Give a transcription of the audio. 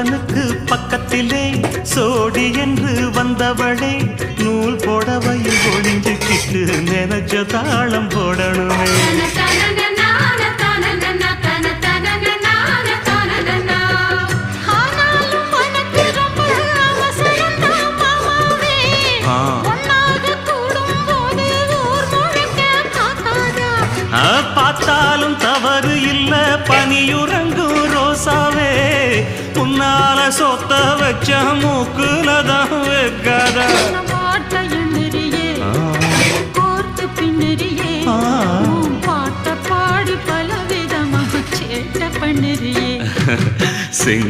சொக்கனுக்கு பக்கத்திலே சோடி என்று வந்தவளே நூல் புடவையில் ஒளிஞ்சுக்கிட்டு நினைச்ச தாளம் போடணுமே. ஆனாலும் உன்னால சொத்த வச்ச வைக்காத பின்னுறியே. ஆ. உன் பாட்ட பாடி பல விதமாக சேட்டை பண்ணுறியே சிங்